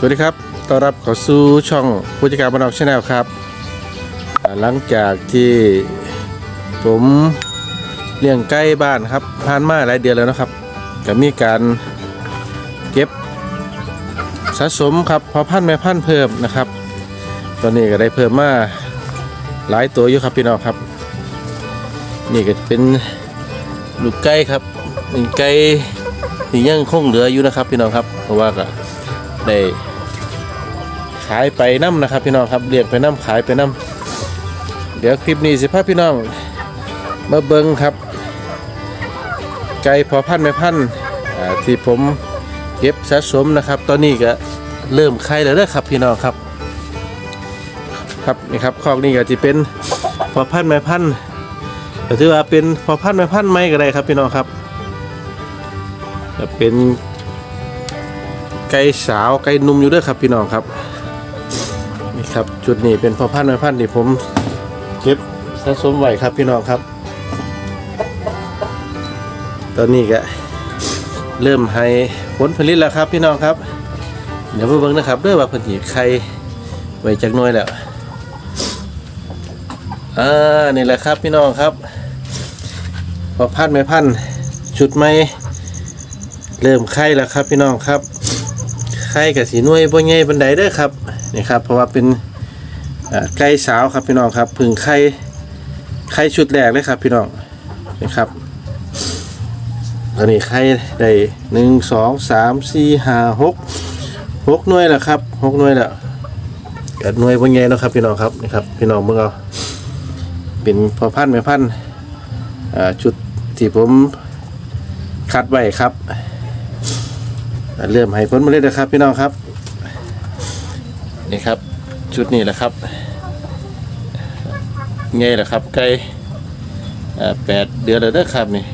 สวัสดีครับ ต้อนรับเข้าสู่ช่องผู้จัดการบานออกชาแนลครับ หลังจากที่ผมเลี้ยงใกล้บ้านครับ ผ่านมาหลายเดือนแล้วนะครับก็มีการเก็บสะสมครับพอพันแม่พันธุ์เพิ่มนะครับ ตอนนี้ก็ได้เพิ่มมาหลายตัวอยู่ครับพี่น้องครับ นี่ก็เป็นลูกไก่ครับเป็นไก่ที่ยังคงเหลืออยู่นะครับพี่น้องครับเพราะว่าก็ ได้ขายไปน้ำนะครับพี่น้องครับเรียกไปน้ำขายไปน้ำเดี๋ยวคลิปนี้สิพาพี่น้องมาเบิ้งครับ ไก่พอพันไม่พันที่ผมเก็บสะสมนะครับ ตอนนี้ก็เริ่มไข่แล้วเด้อครับพี่น้องครับ ครับนี่ครับคอกนี้ก็จะเป็นพอพันธุ์แม่พันก็ถือว่าเป็นพอพันธุ์แม่พันธุ์ไม่ก็ได้ครับพี่น้องครับจะเป็น ไก่สาวไก่นุ่มอยู่ด้วยครับพี่น้องครับนี่ครับจุดนี้เป็นพอพันธุ์แม่พันธุ์ที่ผมเก็บสะสมไว้ครับพี่น้องครับ ตอนนี้ก็เริ่มให้ผลผลิตแล้วครับพี่น้องครับ เดี๋ยวมาเบิ่งนะครับด้วยว่าผลิตไข่ไว้จากน้อยแล้วอ่านี่แหละครับพี่น้องครับพอพันไม่พันชุดไม่เริ่มไข่แล้วครับพี่น้องครับ ไข่กับสีนวยบ่ใหญ่บันไดเด้อครับนี่ครับ เพราะว่าเป็นไก่สาวครับพี่น้องครับพึ่งไข่ไข่ชุดแรกเลยครับพี่น้องนี่ครับตอนนี้ไข่ได้หนึ่งสองสามสี่ห้าหกหกหน่วยแล้วครับหกหน่วยแล้วกัหน่วยบ่ใหญ่เนะครับพี่น้องครับนี่ครับพี่น้องเมื่งเอาเป็นพอพันธุ์แม่พันชุดที่ผมคัดไว้ครับ เริ่มให้ผลมาเลยนะครับ พี่น้องครับ นี่ครับ ชุดนี้แหละครับไงล่ะครับไก่อ่าแปดเดือนแล้วเด้อครับนี่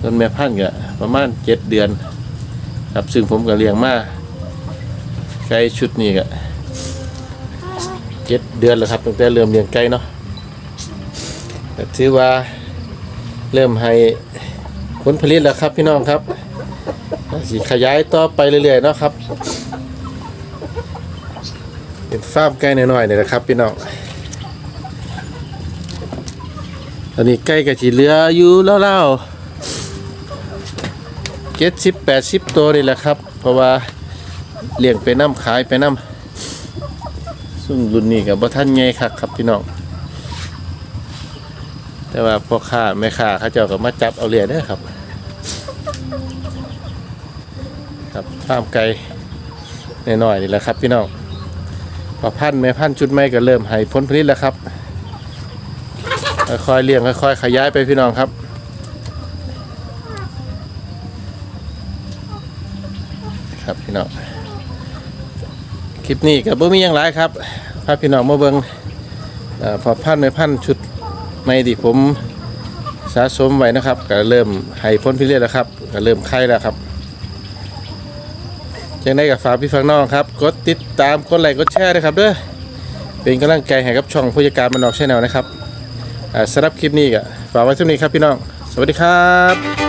ส่วนแม่พันธุ์ก็ประมาณเจ็ดเดือน ครับซึ่งผมก็เลี้ยงมาไก่ชุดนี้ก็เจ็ดเดือนแล้วครับตั้งแต่เริ่มเลี้ยงไก่เนาะแต่ถือว่าเริ่มให้ผลผลิตแล้วครับพี่น้องครับ สิขยายต่อไปเรื่อยๆเนาะครับ เป็นฟาร์มไก่น้อยๆเนี่ยนะครับพี่น้องตอนนี้ไก่กับจีเหลืออยู่เล่าๆเจ็ดสิบแปดสิบตัวนี่แหละครับ เพราะว่าเลี้ยงไปน้ำขายไปน้ำซึ่งรุ่นนี้กับบ่ท่านไงครับครับพี่น้องแต่ว่าพ่อค้าแม่ค้าเขาเจ้าก็มาจับเอาเรียญเด้อครับ ครับฟาร์มไก่น้อยๆนี่แหละครับ พี่น้องพอพันธุ์แม่พันธุ์ชุดใหม่ก็เริ่มให้ผลผลิตแล้วครับค่อยๆเลี้ยงค่อยๆขยายไปพี่น้องครับครับพี่น้องคลิปนี้กับบ่มียังหลายครับพาพี่น้องมาเบิงเอ่อพอพันในพันชุดไม่ที่ผมสะสมไว้นะครับ ก็เริ่มให้พ้นพิเรศแล้วครับ ก็เริ่มไข่แล้วครับ จังได้กับฝากพี่ฟังน้องครับ กดติดตามกดไลค์กดแชร์ด้วยครับเด้อเป็นกำลังใจให้กับช่องผู้จัดการมันออกชแนลนะครับสำหรับคลิปนี้ก็ฝากไว้เท่านี้ครับพี่น้อง สวัสดีครับ